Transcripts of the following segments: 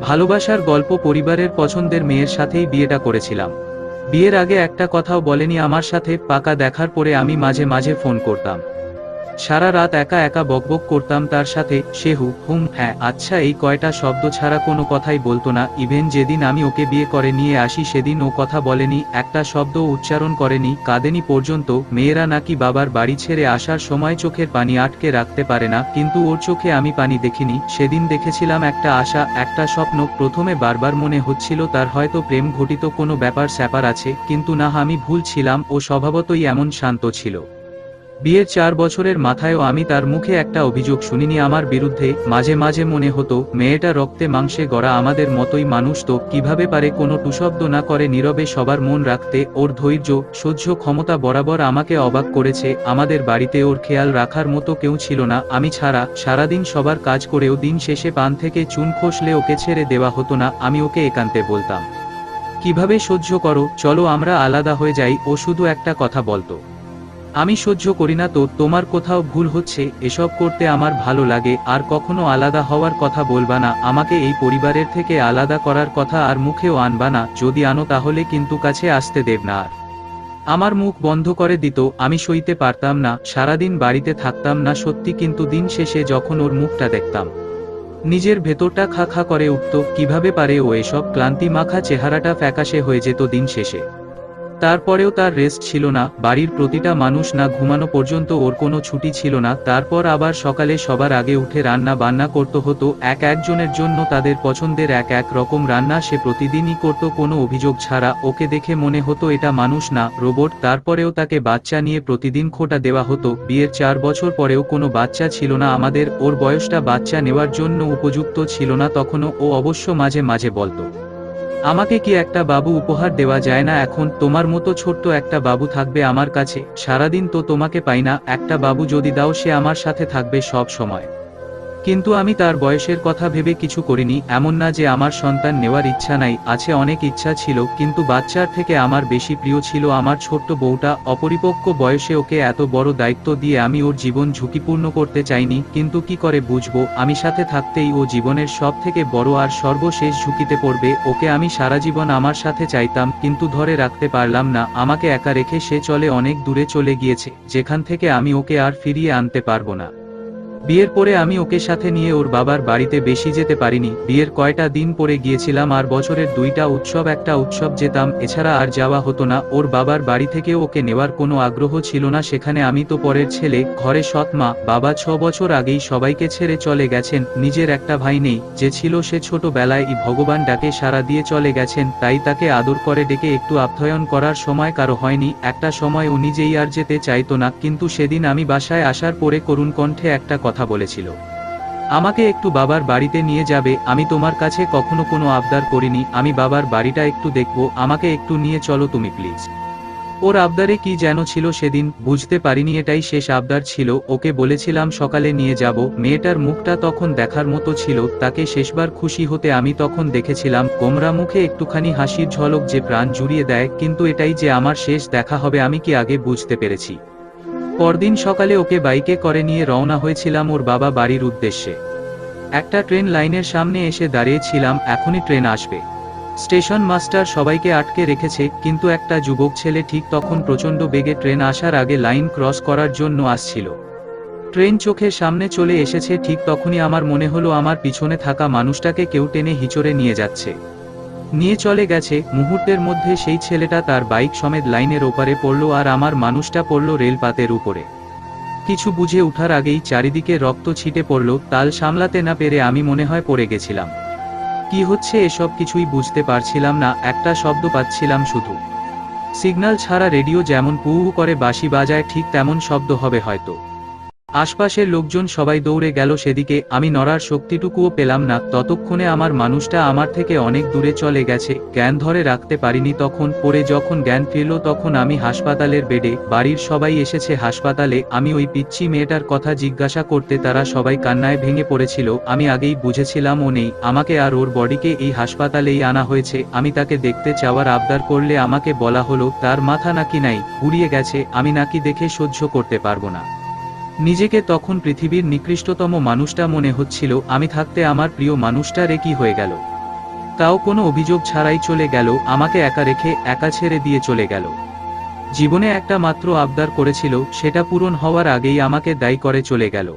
ভালোবাসার গল্প পরিবারের পছন্দের মেয়ের সাথেই বিয়েটা করেছিলাম। বিয়ের আগে একটা কথাও বলেনি আমার সাথে, পাকা দেখার পরে আমি মাঝে মাঝে ফোন করতাম। সারা রাত একা একা বকবক করতাম তার সাথে, সে হু, হুম হ্যাঁ আচ্ছা এই কয়টা শব্দ ছাড়া কোনো কথাই বলতো না, ইভেন যেদিন আমি ওকে বিয়ে করে নিয়ে আসি সেদিন ও কথা বলেনি, একটা শব্দ উচ্চারণ করেনি, কাঁদেনি পর্যন্ত, মেয়েরা নাকি বাবার বাড়ি ছেড়ে আসার সময় চোখের পানি আটকে রাখতে পারে না, কিন্তু ওর চোখে আমি পানি দেখিনি, সেদিন দেখেছিলাম একটা আশা, একটা স্বপ্ন, প্রথমে বারবার মনে হচ্ছিল তার হয়তো প্রেম ঘটিত কোনো ব্যাপার স্যাপার আছে, কিন্তু না, আমি ভুল ছিলাম ও স্বভাবতই এমন শান্ত ছিল। বিয়ের চার বছরের মাথায়ও আমি তার মুখে একটা অভিযোগ শুনিনি। আমার বিরুদ্ধে মাঝে মাঝে মনে হতো, মেয়েটা রক্তে মাংসে গড়া আমাদের মতোই মানুষ তো কীভাবে পারে কোনো টুশব্দ না করে নীরবে সবার মন রাখতে, ওর ধৈর্য, সহ্য ক্ষমতা বরাবর আমাকে অবাক করেছে। আমাদের বাড়িতে ওর খেয়াল রাখার মতো কেউ ছিল না। আমি ছাড়া, সারাদিন সবার কাজ করেও দিন শেষে পান থেকে চুন খসলে ওকে ছেড়ে দেওয়া হতো না। আমি ওকে একান্তে বলতাম, কীভাবে সহ্য করো? চলো আমরা আলাদা হয়ে যাই। ও শুধু একটা কথা বলতো। আমি সহ্য করি না তো, তোমার কোথাও ভুল হচ্ছে, এসব করতে আমার ভালো লাগে, আর কখনো আলাদা হওয়ার কথা বলবা না, আমাকে এই পরিবারের থেকে আলাদা করার কথা আর মুখেও আনবা না, যদি আনো তাহলে কিন্তু কাছে আসতে দেব না আর। আমার মুখ বন্ধ করে দিত, আমি সইতে পারতাম না, সারাদিন বাড়িতে থাকতাম না, সত্যি কিন্তু দিন শেষে যখন ওর মুখটা দেখতাম। নিজের ভেতরটা খা খা করে উঠত, কীভাবে পারে ও এসব ক্লান্তি মাখা চেহারাটা ফ্যাকাশে হয়ে যেত দিন শেষে। তারপরেও তার রেস্ট ছিল না, বাড়ির প্রতিটা মানুষ না ঘুমানো পর্যন্ত ওর কোনো ছুটি ছিল না, তারপর আবার সকালে সবার আগে উঠে রান্না বান্না করতে হতো, এক একজনের জন্য তাদের পছন্দের এক এক রকম রান্না সে প্রতিদিনই করত, কোনো অভিযোগ ছাড়া, ওকে দেখে মনে হতো এটা মানুষ না, রোবট, তারপরেও তাকে বাচ্চা নিয়ে প্রতিদিন খোটা দেওয়া হতো, বিয়ের চার বছর পরেও কোনো বাচ্চা ছিল না, আমাদের, ওর বয়সটা বাচ্চা নেওয়ার জন্য উপযুক্ত ছিল না, তখনও ও অবশ্য মাঝে মাঝে বলতো। আমাকে কি একটা বাবু উপহার দেওয়া যায় না? এখন তোমার মতো ছোট্ট একটা বাবু থাকবে আমার কাছে। সারাদিন তো তোমাকে পাই না। একটা বাবু যদি দাও সে আমার সাথে থাকবে সব সময়। কিন্তু আমি তার বয়সের কথা ভেবে কিছু করিনি, এমন না যে আমার সন্তান নেওয়ার ইচ্ছা নাই, আছে অনেক ইচ্ছা ছিল, কিন্তু বাচ্চার থেকে আমার বেশি প্রিয় ছিল আমার ছোট্ট বউটা, অপরিপক্ক বয়সে ওকে এত বড় দায়িত্ব দিয়ে আমি ওর জীবন ঝুঁকিপূর্ণ করতে চাইনি, কিন্তু কি করে বুঝব, আমি সাথে থাকতেই ও জীবনের সব থেকে বড় আর সর্বশেষ ঝুঁকিতে পড়বে, ওকে আমি সারা জীবন আমার সাথে চাইতাম, কিন্তু ধরে রাখতে পারলাম না, আমাকে একা রেখে সে চলে অনেক দূরে চলে গিয়েছে, যেখান থেকে আমি ওকে আর ফিরিয়ে আনতে পারব না। বিয়ের পরে আমি ওকে সাথে নিয়ে ওর বাবার বাড়িতে বেশি যেতে পারিনি, বিয়ের কয়টা দিন পরে গিয়েছিলাম আর বছরের দুইটা উৎসব, একটা উৎসব যেতাম, এছাড়া আর যাওয়া হতো না, ওর বাবার বাড়ি থেকে ওকে নেওয়ার কোনো আগ্রহ ছিল না, সেখানে আমি তো পরের ছেলে, ঘরে সৎ মা, বাবা ছ বছর আগেই সবাইকে ছেড়ে চলে গেছেন, নিজের একটা ভাই নেই, যে ছিল সে ছোটবেলায় ই ভগবান ডাকে সারা দিয়ে চলে গেছেন, তাই তাকে আদর করে ডেকে একটু আপ্যায়ন করার সময় কারও হয়নি, একটা সময় ও নিজেই আর যেতে চাইতো না, কিন্তু সেদিন আমি বাসায় আসার পরে করুণ কণ্ঠে একটা বলেছিল। আমাকে একটু বাবার বাড়িতে নিয়ে যাবে, আমি তোমার কাছে কখনো কোনো আবদার করিনি, আমি বাবার বাড়িটা একটু দেখব, আমাকে একটু নিয়ে চলো তুমি প্লিজ। ওর আবদারে কি যেন ছিল সেদিন, বুঝতে পারিনি এটাই শেষ আবদার ছিল, ওকে বলেছিলাম সকালে নিয়ে যাব, মেয়েটার মুখটা তখন দেখার মতো ছিল, তাকে শেষবার খুশি হতে আমি তখন দেখেছিলাম কোমরা মুখে একটুখানি হাসির ঝলক যে প্রাণ জুড়িয়ে দেয়, কিন্তু এটাই যে আমার শেষ দেখা হবে আমি কি আগে বুঝতে পেরেছি? পরদিন সকালে ওকে বাইকে করে নিয়ে রওনা হয়েছিলাম ওর বাবা বাড়ির উদ্দেশ্যে। একটা ট্রেন লাইনের সামনে এসে দাঁড়িয়েছিলাম, এখনই ট্রেন আসবে। স্টেশন মাস্টার সবাইকে আটকে রেখেছে, কিন্তু একটা যুবক ছেলে ঠিক তখন প্রচণ্ড বেগে ট্রেন আসার আগে লাইন ক্রস করার জন্য আসছিল। ট্রেন চোখের সামনে চলে এসেছে, ঠিক তখনই আমার মনে হলো আমার পিছনে থাকা মানুষটাকে কেউ টেনে হিচড়ে নিয়ে যাচ্ছে। নিয়ে চলে গেছে। মুহূর্তের মধ্যে সেই ছেলেটা তার বাইক সমেত লাইনের ওপারে পড়ল আর আমার মানুষটা পড়ল রেলপাতের উপরে। কিছু বুঝে উঠার আগেই চারিদিকে রক্ত ছিটে পড়ল, তাল সামলাতে না পেরে আমি মনে হয় পড়ে গেছিলাম। কি হচ্ছে এসব কিছুই বুঝতে পারছিলাম না, একটা শব্দ পাচ্ছিলাম শুধু। সিগন্যাল ছাড়া রেডিও যেমন পু হু করে বাঁশি বাজায় ঠিক তেমন শব্দ হবে হয়তো। আশপাশের লোকজন সবাই দৌড়ে গেল সেদিকে, আমি নড়ার শক্তিটুকুও পেলাম না, ততক্ষণে আমার মানুষটা আমার থেকে অনেক দূরে চলে গেছে, জ্ঞান ধরে রাখতে পারিনি তখন পরে যখন জ্ঞান ফিরল তখন আমি হাসপাতালের বেডে, বাড়ির সবাই এসেছে হাসপাতালে, আমি ওই পিচ্ছি মেয়েটার কথা জিজ্ঞাসা করতে তারা সবাই কান্নায় ভেঙে পড়েছিল, আমি আগেই বুঝেছিলাম ও নেই, আমাকে আর ওর বডিকে এই হাসপাতালেই আনা হয়েছে, আমি তাকে দেখতে চাওয়ার আবদার করলে আমাকে বলা হলো, তার মাথা নাকি নাই উড়িয়ে গেছে, আমি নাকি দেখে সহ্য করতে পারব না। নিজেকে তখন পৃথিবীর নিকৃষ্টতম মানুষটা মনে হচ্ছিল, আমি থাকতে আমার প্রিয় মানুষটা রে কি হয়ে গেল। তাও কোনো অভিযোগ ছাড়াই চলে গেল, আমাকে একা রেখে একা ছেড়ে দিয়ে চলে গেল। জীবনে একটা মাত্র আবদার করেছিল, সেটা পূরণ হওয়ার আগেই আমাকে দায়ী করে চলে গেল।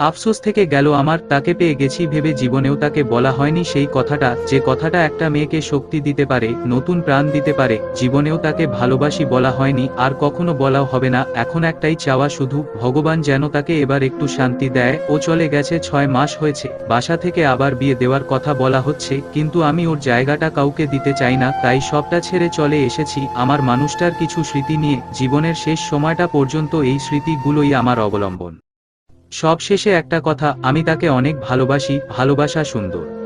আফসোস থেকে গেল, আমার তাকে পেয়ে গেছি ভেবে জীবনেও তাকে বলা হয়নি সেই কথাটা, যে কথাটা একটা মেয়েকে শক্তি দিতে পারে, নতুন প্রাণ দিতে পারে, জীবনেও তাকে ভালোবাসি বলা হয়নি, আর কখনো বলাও হবে না, এখন একটাই চাওয়া শুধু, ভগবান যেন তাকে এবার একটু শান্তি দেয়, ও চলে গেছে ছয় মাস হয়েছে, বাসা থেকে আবার বিয়ে দেওয়ার কথা বলা হচ্ছে, কিন্তু আমি ওর জায়গাটা কাউকে দিতে চাই না, তাই সবটা ছেড়ে চলে এসেছি, আমার মানুষটার কিছু স্মৃতি নিয়ে, জীবনের শেষ সময়টা পর্যন্ত এই স্মৃতিগুলোই আমার অবলম্বন। সব শেষে একটা কথা আমি তাকে অনেক ভালোবাসি ভালোবাসা সুন্দর।